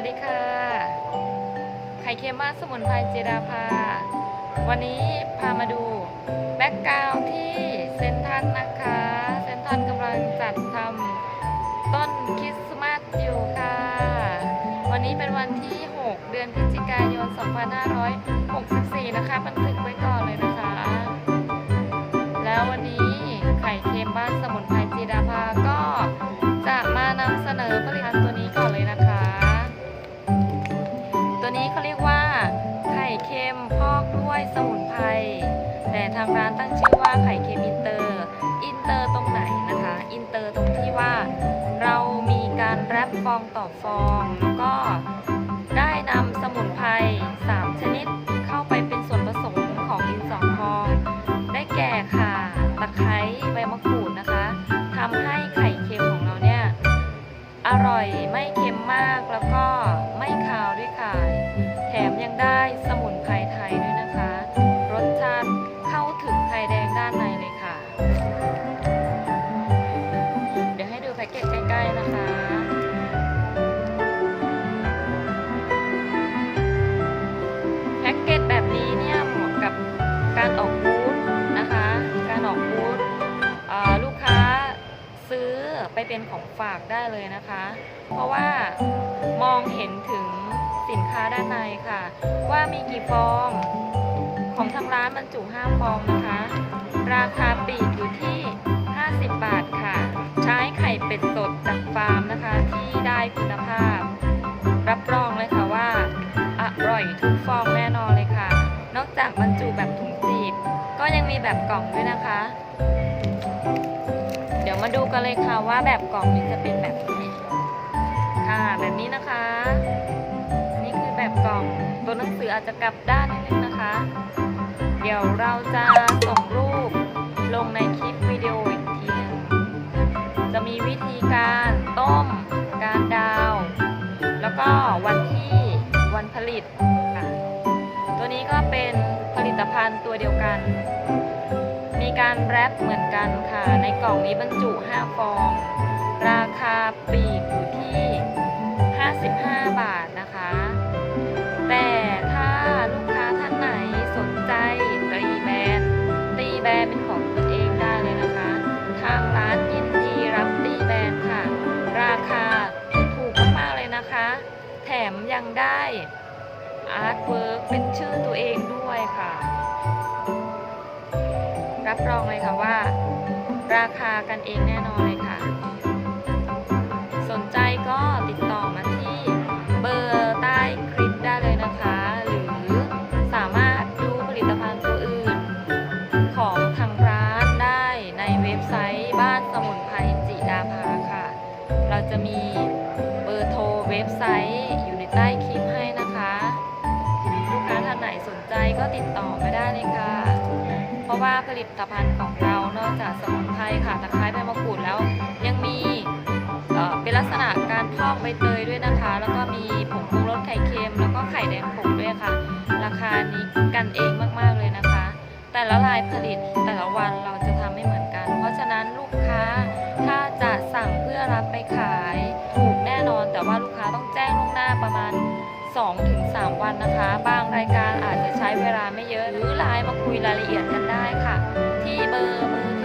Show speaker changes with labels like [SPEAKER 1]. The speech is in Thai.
[SPEAKER 1] วัสดีค่ะ ไข่เค็มมาสมุนไพรเจดาภา วันนี้พามาดูแบ็กกราวน์ที่เซนทันนะคะ เซนทันกำลังจัดทำต้นคริสต์มาสอยู่ค่ะ วันนี้เป็นวันที่ 6 เดือนพฤศจิกายน 2 5 6 0 แต่ทางร้านตั้งชื่อว่าไข่เค็มอินเตอร์ อินเตอร์ตรงไหนนะคะ อินเตอร์ตรงที่ว่าเรามีการแรปฟองต่อฟองแล้วก็ได้นำสมุนไพร3 ชนิดเข้าไปเป็นส่วนผสมของดินสอพอง ได้แก่ค่ะตะไคร้ใบมะกรูดนะคะทำให้ไข่เค็มของเราเนี่ย อร่อยไม่เค็มมากแล้วก็านในเลยค่ะ เดี๋ยวให้ดูแพ็กเกจใกล้ๆนะคะแพ็กเกจแบบนี้เนี่ยเหมาะกับการออกบูธนะคะ การออกบูธลูกค้าซื้อไปเป็นของฝากได้เลยนะคะ เพราะว่ามองเห็นถึงสินค้าด้านในค่ะ ว่ามีกี่ฟอง ของทางร้านบรรจุ5ฟองนะคะ ราคาปีกอยู่ที่ 50 บาทค่ะ ใช้ไข่เป็ดสดจากฟาร์มนะคะ ที่ได้คุณภาพ รับรองเลยค่ะว่า อร่อยทุกฟองแน่นอนเลยค่ะ นอกจากบรรจุแบบถุงจีบ ก็ยังมีแบบกล่องด้วยนะคะ เดี๋ยวมาดูกันเลยค่ะว่าแบบกล่องนี้จะเป็นแบบไหนค่ะแบบนี้นะคะ นี่คือแบบกล่องตัวหนังสืออาจจะกลับด้านนิดนึงนะคะ ดี๋ยวเราจะส่งรูปลงในคลิปวิดีโออีกทีนึงจะมีวิธีการต้ม การดาว แล้วก็วันที่วันผลิตค่ะตัวนี้ก็เป็นผลิตภัณฑ์ตัวเดียวกัน มีการแรปเหมือนกันค่ะ ในกล่องนี้บรรจุ 5 ฟอง ราคาปีกอยู่ที่ 55 บาทนะคะ อาร์ตเวิร์กเป็นชื่อตัวเองด้วยค่ะ รับรองเลยค่ะว่า ราคากันเองแน่นอนเลยค่ะ สนใจก็ติดต่อมาที่เบอร์ใต้คลิปได้เลยนะคะ หรือสามารถดูผลิตภัณฑ์ตัวอื่น ของทางร้านได้ในเว็บไซต์บ้านสมุนไพรจิดาภาค่ะ เราจะมีเบอร์โทรเว็บไซต์อยู่ ใต้คลิปให้นะคะ ลูกค้าท่านไหนสนใจก็ติดต่อมาได้เลยค่ะ เพราะว่าผลิตภัณฑ์ของเรานอกจากสมุนไพรค่ะตะไคร้ใบมะกรูดแล้วยังมีเป็นลักษณะการพอกใบเตยด้วยนะคะ แล้วก็มีผงปรุงรสไข่เค็ม แล้วก็ไข่แดงผงด้วยค่ะ ราคานี้กันเองมากๆเลยนะคะ แต่ละลายผลิตแต่ละวันเราจะทำไม่เหมือนกัน เพราะฉะนั้นลูกค้าถ้าจะสั่งเพื่อรับไปขาย 2-3 วันนะคะ บางรายการอาจจะใช้เวลาไม่เยอะหรือไลน์มาคุยรายละเอียดกันได้ค่ะ ที่เบอร์มือ